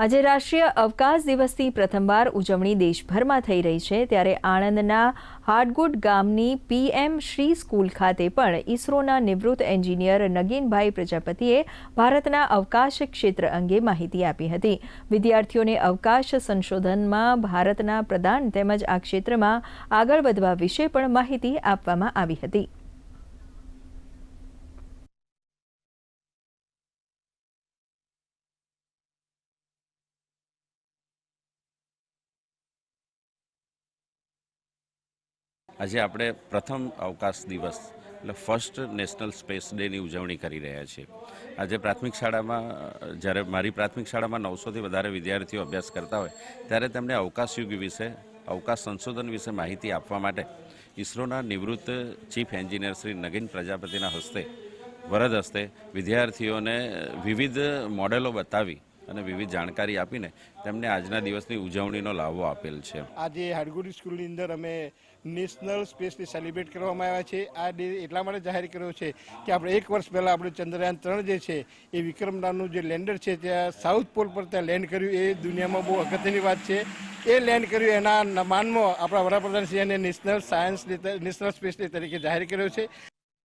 આજે રાષ્ટ્રીય અવકાશ દિવસની પ્રથમવાર ઉજવણી દેશભરમાં થઈ રહી છે, ત્યારે આણંદના હાડગુડ ગામની પીએમ શ્રી સ્કૂલ ખાતે પણ ઇસરોના નિવૃત્ત એન્જિનિયર નગીનભાઈ પ્રજાપતિએ ભારતના અવકાશ ક્ષેત્ર અંગે માહિતી આપી હતી. વિદ્યાર્થીઓને અવકાશ સંશોધનમાં ભારતના પ્રદાન તેમજ આ ક્ષેત્રમાં આગળ વધવા વિશે પણ માહિતી આપવામાં આવી હતી. આજે આપણે પ્રથમ અવકાશ દિવસ, એટલે ફર્સ્ટ નેશનલ સ્પેસ ડેની ઉજવણી કરી રહ્યા છીએ. આજે પ્રાથમિક શાળામાં, જ્યારે મારી પ્રાથમિક શાળામાં નવસોથી વધારે વિદ્યાર્થીઓ અભ્યાસ કરતા હોય, ત્યારે તેમને અવકાશ યુગ વિશે, અવકાશ સંશોધન વિશે માહિતી આપવા માટે ઇસરોના નિવૃત્ત ચીફ એન્જિનિયર શ્રી નગીન પ્રજાપતિના હસ્તે, વરદ હસ્તે વિદ્યાર્થીઓને વિવિધ મોડેલો બતાવી અને વિવિધ જાણકારી આપીને તેમને આજના દિવસની ઉજવણીનો લાભો આપેલ છે. આજે હાડગુડી સ્કૂલની અંદર અમે નેશનલ સ્પેસ ડે સેલિબ્રેટ કરવામાં આવ્યા છે. આ ડે એટલા માટે જાહેર કર્યો છે કે આપણે એક વર્ષ પહેલાં આપણે ચંદ્રયાન ત્રણ જે છે એ વિક્રમ નામનું જે લેન્ડર છે ત્યાં સાઉથ પોલ પર ત્યાં લેન્ડ કર્યું. એ દુનિયામાં બહુ અગત્યની વાત છે. એ લેન્ડ કર્યું એના માનમાં આપણા વડાપ્રધાન શ્રી અને national science national space day તરીકે જાહેર કર્યો છે.